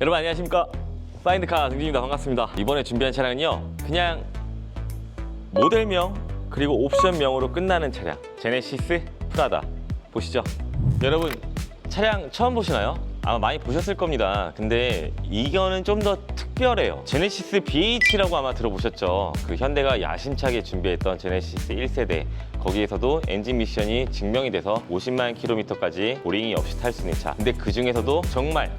여러분 안녕하십니까? 파인드카 등진입니다. 반갑습니다. 이번에 준비한 차량은요 그냥 모델명 그리고 옵션명으로 끝나는 차량. 제네시스 프라다 보시죠. 여러분 차량 처음 보시나요? 아마 많이 보셨을 겁니다. 근데 이거는 좀 더 특별해요. 제네시스 BH라고 아마 들어보셨죠? 그 현대가 야심차게 준비했던 제네시스 1세대. 거기에서도 엔진 미션이 증명이 돼서 50만 킬로미터까지 보링이 없이 탈 수 있는 차. 근데 그 중에서도 정말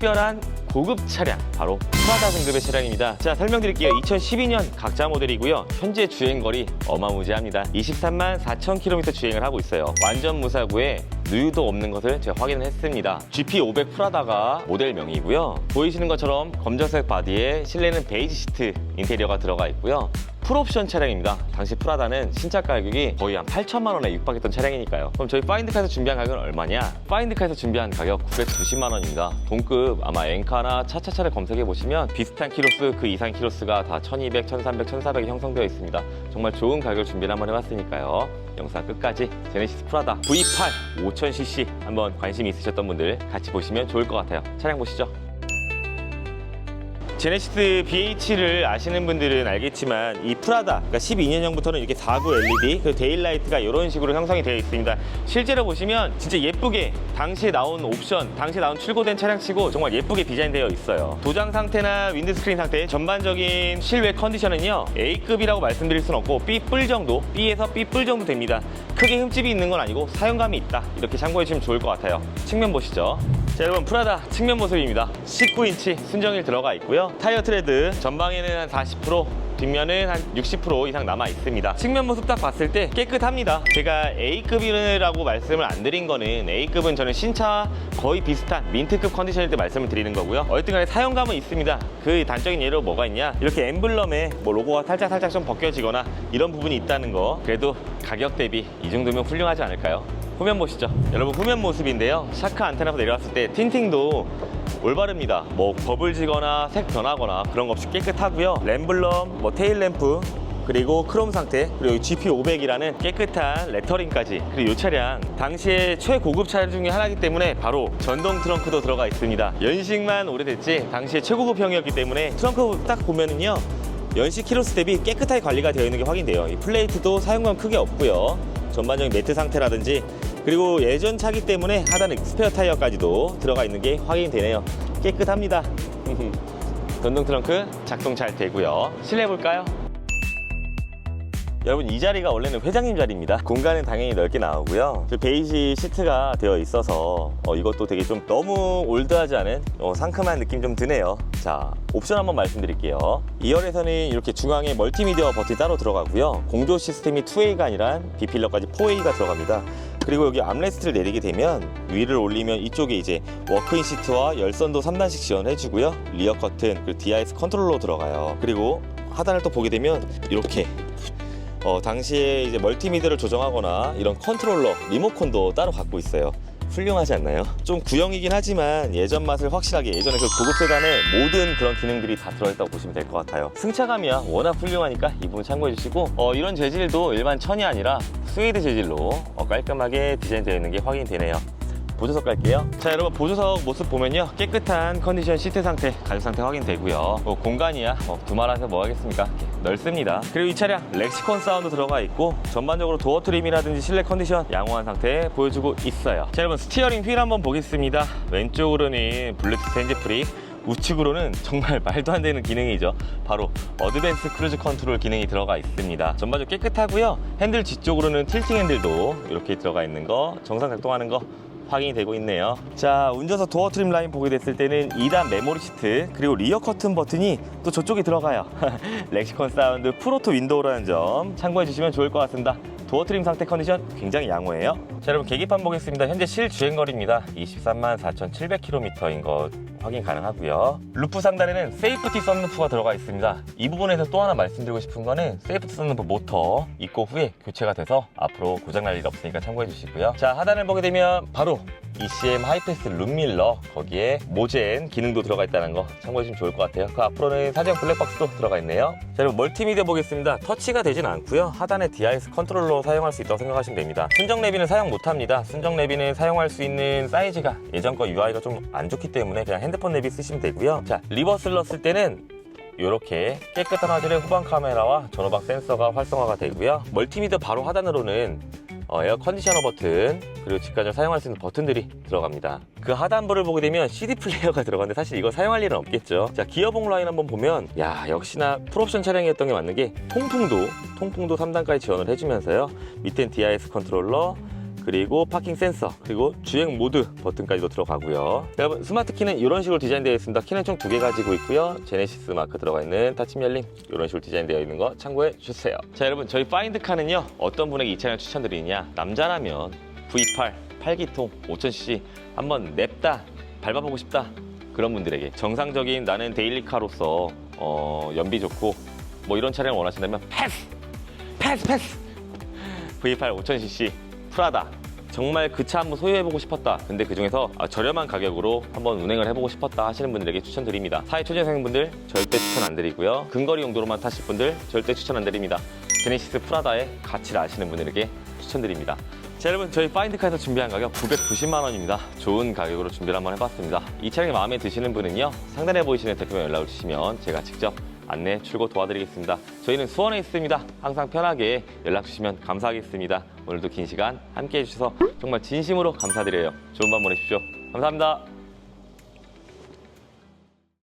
특별한 고급 차량 바로 프라다 등급의 차량입니다. 자 설명드릴게요. 2012년 각자 모델이고요. 현재 주행 거리 어마무지합니다. 23만 4천 킬로미터 주행을 하고 있어요. 완전 무사고에 누유도 없는 것을 제가 확인을 했습니다. GP500 프라다가 모델명이고요. 보이시는 것처럼 검정색 바디에 실내는 베이지 시트 인테리어가 들어가 있고요 풀옵션 차량입니다. 당시 프라다는 신차 가격이 거의 한 8천만 원에 육박했던 차량이니까요. 그럼 저희 파인드카에서 준비한 가격은 얼마냐? 파인드카에서 준비한 가격 990만 원입니다. 동급 아마 엔카나 차차차를 검색해 보시면 비슷한 키로수 그 이상 키로수가 다 1200, 1300, 1400이 형성되어 있습니다. 정말 좋은 가격을 준비를 한번 해봤으니까요. 영상 끝까지 제네시스 프라다 V8 5000cc 한번 관심 있으셨던 분들 같이 보시면 좋을 것 같아요. 차량 보시죠. 제네시스 BH를 아시는 분들은 알겠지만 이 프라다 그러니까 12년형부터는 이렇게 4구 LED 그리고 데일라이트가 이런 식으로 형성이 되어 있습니다. 실제로 보시면 진짜 예쁘게 당시에 나온 옵션 당시에 나온 출고된 차량치고 정말 예쁘게 디자인되어 있어요. 도장 상태나 윈드스크린 상태 전반적인 실외 컨디션은요 A급이라고 말씀드릴 수는 없고 B뿔 정도 B에서 B뿔 정도 됩니다. 크게 흠집이 있는 건 아니고 사용감이 있다. 이렇게 참고해 주시면 좋을 것 같아요. 측면 보시죠. 자 여러분 프라다 측면 모습입니다. 19인치 순정일 들어가 있고요 타이어 트레드. 전방에는 한 40% 뒷면은 한 60% 이상 남아 있습니다. 측면 모습 딱 봤을 때 깨끗합니다. 제가 A급이라고 말씀을 안 드린 거는 A급은 저는 신차 거의 비슷한 민트급 컨디션일 때 말씀을 드리는 거고요. 어쨌든 간에 사용감은 있습니다. 그 단적인 예로 뭐가 있냐? 이렇게 엠블럼에 뭐 로고가 살짝 살짝 좀 벗겨지거나 이런 부분이 있다는 거. 그래도 가격 대비 이 정도면 훌륭하지 않을까요? 후면 보시죠. 여러분 후면 모습인데요. 샤크 안테나가 내려왔을 때 틴팅도 올바릅니다. 뭐 버블 지거나 색 변하거나 그런 거 없이 깨끗하고요. 램블럼, 뭐 테일 램프 그리고 크롬 상태 그리고 GP500이라는 깨끗한 레터링까지 그리고 이 차량 당시에 최고급 차량 중에 하나이기 때문에 바로 전동 트렁크도 들어가 있습니다 연식만 오래됐지 당시에 최고급형이었기 때문에 트렁크 딱 보면은요 연식 키로수 대비 깨끗하게 관리가 되어 있는 게 확인돼요 이 플레이트도 사용감 크게 없고요 전반적인 매트 상태라든지 그리고 예전 차기 때문에 하단에 스페어 타이어까지도 들어가 있는 게 확인이 되네요. 깨끗합니다. 전동 트렁크 작동 잘 되고요. 실내 볼까요? 여러분 이 자리가 원래는 회장님 자리입니다. 공간은 당연히 넓게 나오고요. 그 베이지 시트가 되어 있어서 어, 이것도 되게 좀 너무 올드하지 않은 어, 상큼한 느낌 좀 드네요. 자 옵션 한번 말씀드릴게요. 2열에서는 이렇게 중앙에 멀티미디어 버튼이 따로 들어가고요. 공조 시스템이 2A가 아니라 B필러까지 4A가 들어갑니다 그리고 여기 암레스트를 내리게 되면 위를 올리면 이쪽에 이제 워크인 시트와 열선도 3단씩 지원해 주고요. 리어 커튼 그리고 DIS 컨트롤러 들어가요. 그리고 하단을 또 보게 되면 이렇게. 어, 당시에 이제 멀티미디어를 조정하거나 이런 컨트롤러, 리모컨도 따로 갖고 있어요. 훌륭하지 않나요? 좀 구형이긴 하지만 예전 맛을 확실하게 예전에 그 고급 세단에 모든 그런 기능들이 다 들어있다고 보시면 될 것 같아요. 승차감이야 워낙 훌륭하니까 이 부분 참고해 주시고 어, 이런 재질도 일반 천이 아니라 스웨이드 재질로 어, 깔끔하게 디자인되어 있는 게 확인이 되네요. 보조석 갈게요. 자, 여러분 보조석 모습 보면요. 깨끗한 컨디션 시트 상태, 가죽 상태 확인되고요. 뭐 공간이야. 뭐 두말아서 뭐 하겠습니까? 넓습니다. 그리고 이 차량 렉시콘 사운드 들어가 있고 전반적으로 도어 트림이라든지 실내 컨디션 양호한 상태 보여주고 있어요. 자, 여러분 스티어링 휠 한번 보겠습니다. 왼쪽으로는 블루투스 핸즈 프리 우측으로는 정말 말도 안 되는 기능이죠. 바로 어드밴스 크루즈 컨트롤 기능이 들어가 있습니다. 전반적으로 깨끗하고요. 핸들 뒤쪽으로는 틸팅 핸들도 이렇게 들어가 있는 거, 정상 작동하는 거 확인이 되고 있네요. 자, 운전석 도어 트림 라인 보게 됐을 때는 2단 메모리 시트 그리고 리어 커튼 버튼이 또 저쪽에 들어가요. 렉시콘 사운드 프로토 윈도우라는 점 참고해 주시면 좋을 것 같습니다. 도어 트림 상태 컨디션 굉장히 양호해요. 자, 여러분 계기판 보겠습니다. 현재 실 주행거리입니다. 23만 4,700km인 거 확인 가능하고요. 루프 상단에는 세이프티 썬루프가 들어가 있습니다. 이 부분에서 또 하나 말씀드리고 싶은 거는 세이프티 썬루프 모터 입고 후에 교체가 돼서 앞으로 고장날 일 없으니까 참고해 주시고요. 자, 하단을 보게 되면 바로 ECM 하이패스 룸밀러 거기에 모젠 기능도 들어가 있다는 거 참고해주시면 좋을 것 같아요. 그 앞으로는 사정 블랙박스도 들어가 있네요. 자, 여러분 멀티미디어 보겠습니다. 터치가 되진 않고요. 하단에 DIS 컨트롤러 사용할 수 있다고 생각하시면 됩니다. 순정 내비는 사용 못합니다. 순정 내비는 사용할 수 있는 사이즈가 예전 거 UI가 좀 안 좋기 때문에 그냥 핸드폰 내비 쓰시면 되고요. 자, 리버스를 넣었을 때는 이렇게 깨끗한 화질의 후방 카메라와 전후방 센서가 활성화가 되고요. 멀티미디어 바로 하단으로는 어, 에어 컨디셔너 버튼 그리고 직관을 사용할 수 있는 버튼들이 들어갑니다. 그 하단부를 보게 되면 CD 플레이어가 들어가는데 사실 이거 사용할 일은 없겠죠. 자 기어봉 라인 한번 보면 야 역시나 풀옵션 차량이었던 게 맞는 게 통풍도 통풍도 3단까지 지원을 해주면서요. 밑엔 DIS 컨트롤러 그리고 파킹 센서 그리고 주행 모드 버튼까지도 들어가고요. 여러분 스마트 키는 이런 식으로 디자인되어 있습니다. 키는 총 두 개 가지고 있고요. 제네시스 마크 들어가 있는 타치 열림 이런 식으로 디자인되어 있는 거 참고해 주세요. 자 여러분 저희 파인드카는요 어떤 분에게 이 차량을 추천드리느냐? 남자라면 V8 8기통 5000cc 한번 냅다 밟아보고 싶다. 그런 분들에게 정상적인 나는 데일리카로서 어, 연비 좋고 뭐 이런 차량을 원하신다면 패스 패스 패스! V8 5000cc 프라다. 정말 그 차 한번 소유해보고 싶었다. 근데 그중에서 아, 저렴한 가격으로 한번 운행을 해보고 싶었다 하시는 분들에게 추천드립니다. 사회 초년생분들 절대 추천 안 드리고요. 근거리 용도로만 타실 분들 절대 추천 안 드립니다. 제네시스 프라다의 가치를 아시는 분들에게 추천드립니다. 자 여러분 저희 파인드카에서 준비한 가격 990만 원입니다. 좋은 가격으로 준비를 한번 해봤습니다. 이 차량이 마음에 드시는 분은요 상단에 보이시는 대표명 연락을 주시면 제가 직접 안내 출고 도와드리겠습니다. 저희는 수원에 있습니다. 항상 편하게 연락 주시면 감사하겠습니다. 오늘도 긴 시간 함께 해 주셔서 정말 진심으로 감사드려요. 좋은 밤 보내십시오. 감사합니다.